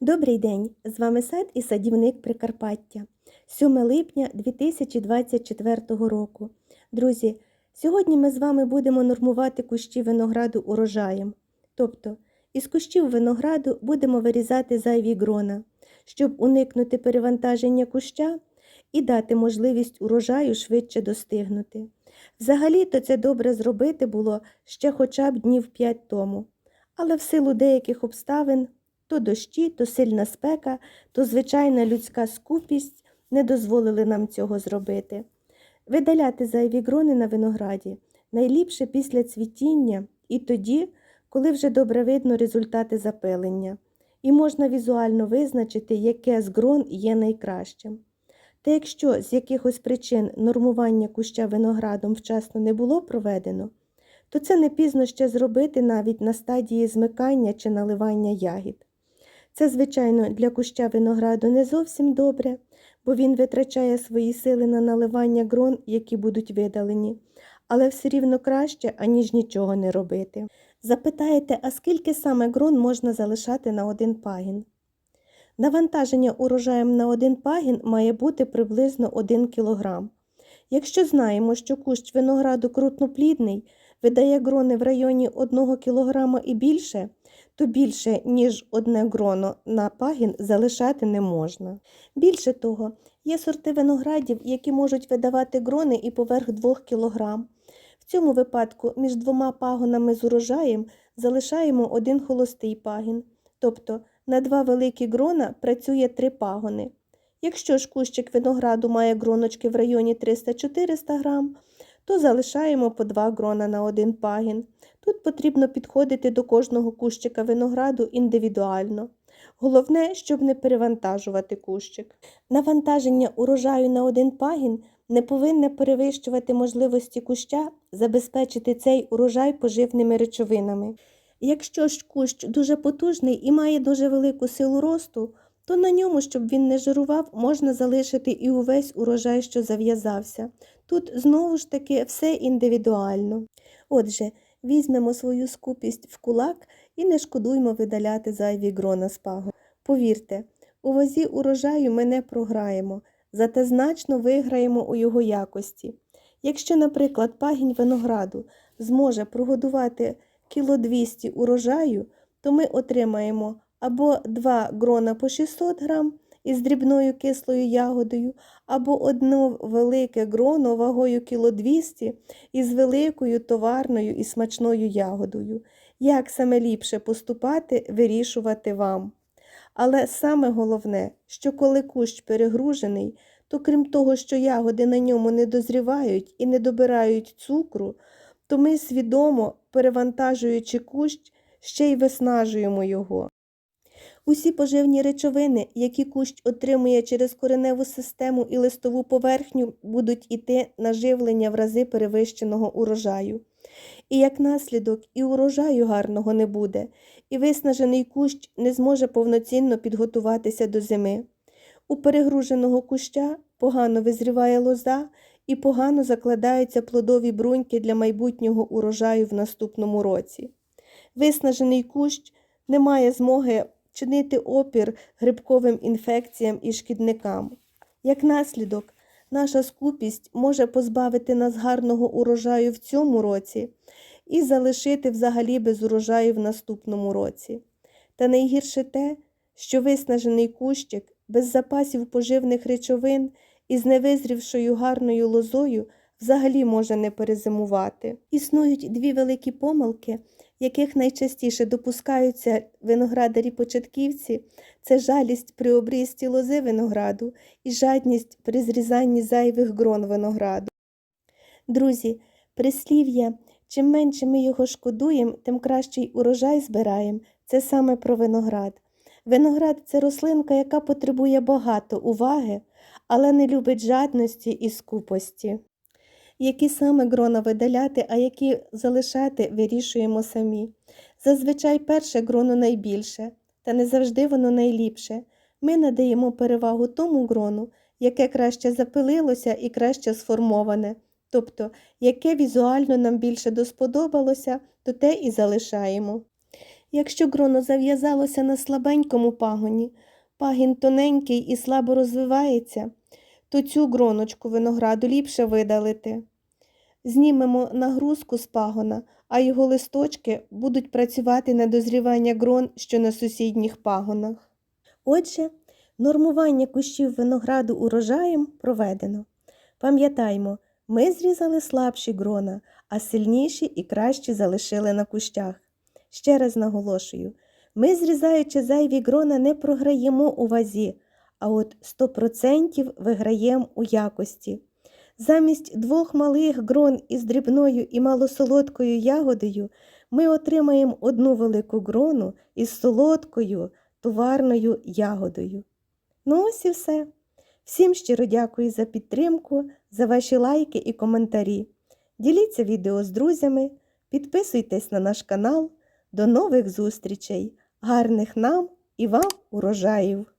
Добрий день! З вами сад і садівник Прикарпаття. 7 липня 2024 року. Друзі, сьогодні ми з вами будемо нормувати кущі винограду урожаєм. Тобто, із кущів винограду будемо вирізати зайві грона, щоб уникнути перевантаження куща і дати можливість урожаю швидше достигнути. Взагалі-то це добре зробити було ще хоча б днів 5 тому. Але в силу деяких обставин то дощі, то сильна спека, то звичайна людська скупість не дозволили нам цього зробити. Видаляти зайві грони на винограді найліпше після цвітіння і тоді, коли вже добре видно результати запилення, і можна візуально визначити, яке з грон є найкращим. Та якщо з якихось причин нормування куща виноградом вчасно не було проведено, то це не пізно ще зробити навіть на стадії змикання чи наливання ягід. Це, звичайно, для куща винограду не зовсім добре, бо він витрачає свої сили на наливання грон, які будуть видалені, але все рівно краще, аніж нічого не робити. Запитаєте, а скільки саме грон можна залишати на один пагін? Навантаження урожаєм на один пагін має бути приблизно 1 кг. Якщо знаємо, що кущ винограду крупноплідний, видає грони в районі 1 кг і більше, то більше, ніж одне гроно на пагін залишати не можна. Більше того, є сорти виноградів, які можуть видавати грони і поверх 2 кг. В цьому випадку між двома пагонами з урожаєм залишаємо один холостий пагін, тобто на два великі грона працює три пагони. Якщо ж кущик винограду має гроночки в районі 300-400 грам, то залишаємо по два грона на один пагін. Тут потрібно підходити до кожного кущика винограду індивідуально. Головне, щоб не перевантажувати кущик. Навантаження урожаю на один пагін не повинне перевищувати можливості куща забезпечити цей урожай поживними речовинами. Якщо ж кущ дуже потужний і має дуже велику силу росту, то на ньому, щоб він не жирував, можна залишити і увесь урожай, що зав'язався. Тут знову ж таки все індивідуально. Отже, візьмемо свою скупість в кулак і не шкодуймо видаляти зайві грона з пагу. Повірте, у вазі урожаю ми не програємо, зате значно виграємо у його якості. Якщо, наприклад, пагінь винограду зможе прогодувати кіло 200 урожаю, то ми отримаємо або 2 грона по 600 грам із дрібною кислою ягодою, або одне велике гроно вагою кіло 200 із великою товарною і смачною ягодою. Як саме ліпше поступати, вирішувати вам. Але саме головне, що коли кущ перегружений, то крім того, що ягоди на ньому не дозрівають і не добирають цукру, то ми свідомо, перевантажуючи кущ, ще й виснажуємо його. Усі поживні речовини, які кущ отримує через кореневу систему і листову поверхню, будуть іти на живлення в рази перевищеного урожаю. І як наслідок, і урожаю гарного не буде, і виснажений кущ не зможе повноцінно підготуватися до зими. У перегруженого куща погано визріває лоза і погано закладаються плодові бруньки для майбутнього урожаю в наступному році. Виснажений кущ не має змоги чинити опір грибковим інфекціям і шкідникам. Як наслідок, наша скупість може позбавити нас гарного урожаю в цьому році і залишити взагалі без урожаю в наступному році. Та найгірше те, що виснажений кущик без запасів поживних речовин і з невизрівшою гарною лозою взагалі може не перезимувати. Існують дві великі помилки, яких найчастіше допускаються виноградарі-початківці, це жалість при обрізці лози винограду і жадність при зрізанні зайвих грон винограду. Друзі, прислів'я, чим менше ми його шкодуємо, тим кращий урожай збираємо, це саме про виноград. Виноград це рослинка, яка потребує багато уваги, але не любить жадності і скупості. Які саме грона видаляти, а які залишати, вирішуємо самі. Зазвичай перше гроно найбільше, та не завжди воно найліпше. Ми надаємо перевагу тому грону, яке краще запилилося і краще сформоване, тобто, яке візуально нам більше досподобалося, то те і залишаємо. Якщо гроно зав'язалося на слабенькому пагоні, пагін тоненький і слабо розвивається, то цю гроночку винограду ліпше видалити. Знімемо нагрузку з пагона, а його листочки будуть працювати на дозрівання грон, що на сусідніх пагонах. Отже, нормування кущів винограду урожаєм проведено. Пам'ятаймо, ми зрізали слабші грона, а сильніші і кращі залишили на кущах. Ще раз наголошую, ми, зрізаючи зайві грона, не програємо у вазі, а от 100% виграємо у якості. Замість двох малих грон із дрібною і малосолодкою ягодою ми отримаємо одну велику грону із солодкою товарною ягодою. Ну ось і все. Всім щиро дякую за підтримку, за ваші лайки і коментарі. Діліться відео з друзями, підписуйтесь на наш канал. До нових зустрічей! Гарних нам і вам урожаїв!